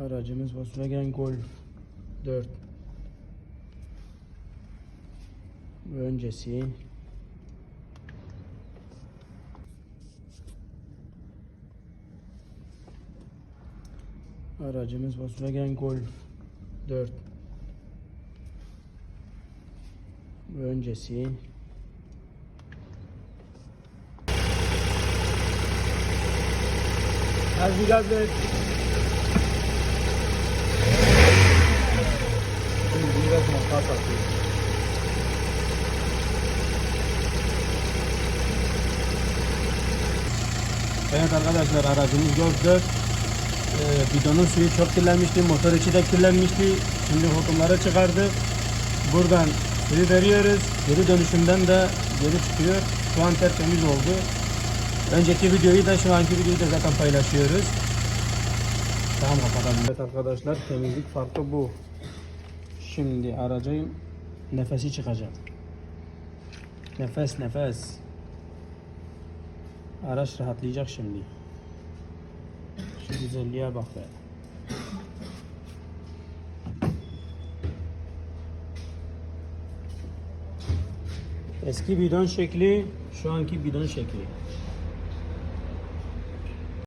Aracımız Volkswagen Golf 4. Ve öncesi Aracımız Volkswagen Golf 4. Ve öncesi bir gaz Evet arkadaşlar aracımız 4. Ee, bidonun suyu çok kirlenmişti, motor içi de kirlenmişti. Şimdi hortumları çıkardık. Buradan suyu veriyoruz. Geri dönüşümden de geri çıkıyor. Şu an tertemiz oldu. Önceki videoyu da şu anki videoyu da zaten paylaşıyoruz. Tamam kapatalım. Evet arkadaşlar temizlik farkı bu. Şimdi aracın nefesi çıkacak. Nefes nefes. Araç rahatlayacak şimdi. Şu güzelliğe bak be. Eski bidon şekli, şu anki bidon şekli.